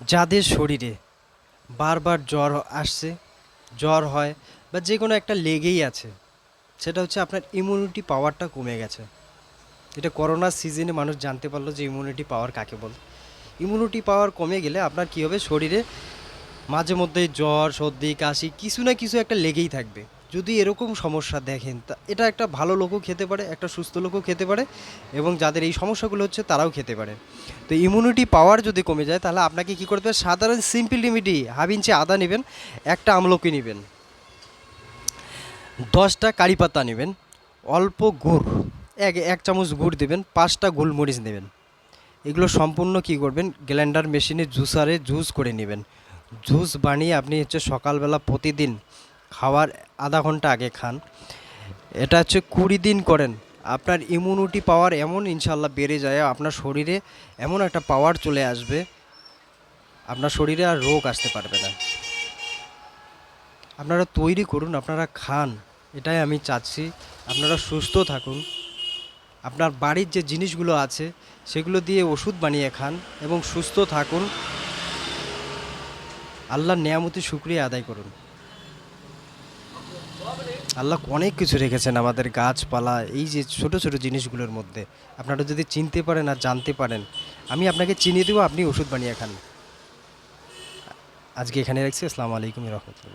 যাদের শরীরে বারবার জ্বর আসছে, জ্বর হয় বা যে কোনো একটা লেগেই আছে, সেটা হচ্ছে আপনার ইমিউনিটি পাওয়ারটা কমে গেছে। এটা করোনার সিজনে মানুষ জানতে পারল যে ইমিউনিটি পাওয়ার কাকে বলে। ইমিউনিটি পাওয়ার কমে গেলে আপনার কী হবে? শরীরে মাঝে মধ্যে জ্বর, সর্দি, কাশি কিছু না কিছু একটা লেগেই থাকবে। যদি এরকম সমস্যা দেখেন, তা এটা একটা ভালো লোকও খেতে পারে, একটা সুস্থ লোকও খেতে পারে এবং যাদের এই সমস্যাগুলো হচ্ছে তারাও খেতে পারে। তো ইমিউনিটি পাওয়ার যদি কমে যায়, তাহলে আপনাকে কী করতে হবে? সাধারণ সিম্পল রেমিডি হাফ ইঞ্চি আদা নেবেন, একটা আমলকি নেবেন, দশটা কারি পাতা নেবেন, অল্প গুড়, এক এক চামচ গুড় দেবেন, পাঁচটা গোলমরিচ নেবেন। এগুলো সম্পূর্ণ কি করবেন? গ্ল্যান্ডার মেশিনে জুসারে জুস করে নেবেন। জুস বানিয়ে আপনি হচ্ছে সকালবেলা প্রতিদিন খাওয়ার আধা ঘণ্টা আগে খান। এটা হচ্ছে কুড়ি দিন করেন। আপনার ইমিউনিটি পাওয়ার এমন ইনশাল্লাহ বেড়ে যায়, আপনার শরীরে এমন একটা পাওয়ার চলে আসবে, আপনার শরীরে আর রোগ আসতে পারবে না। আপনারা তৈরি করুন, আপনারা খান, এটাই আমি চাচ্ছি। আপনারা সুস্থ থাকুন, আপনার বাড়ির যে জিনিসগুলো আছে, সেগুলো দিয়ে ওষুধ বানিয়ে খান এবং সুস্থ থাকুন। আল্লাহর নেয়ামতি শুক্রিয়া আদায় করুন। আল্লাহ অনেক কিছু রেখেছেন আমাদের গাছপালা, এই যে ছোট ছোট জিনিসগুলোর মধ্যে। আপনারা যদি চিনতে পারেন আর জানতে পারেন, আমি আপনাকে চিনিয়ে দেবো, আপনি ওষুধ বানিয়ে খান। আজকে এখানে রাখছি, আসসালামু আলাইকুম রহমতুল্লাহ।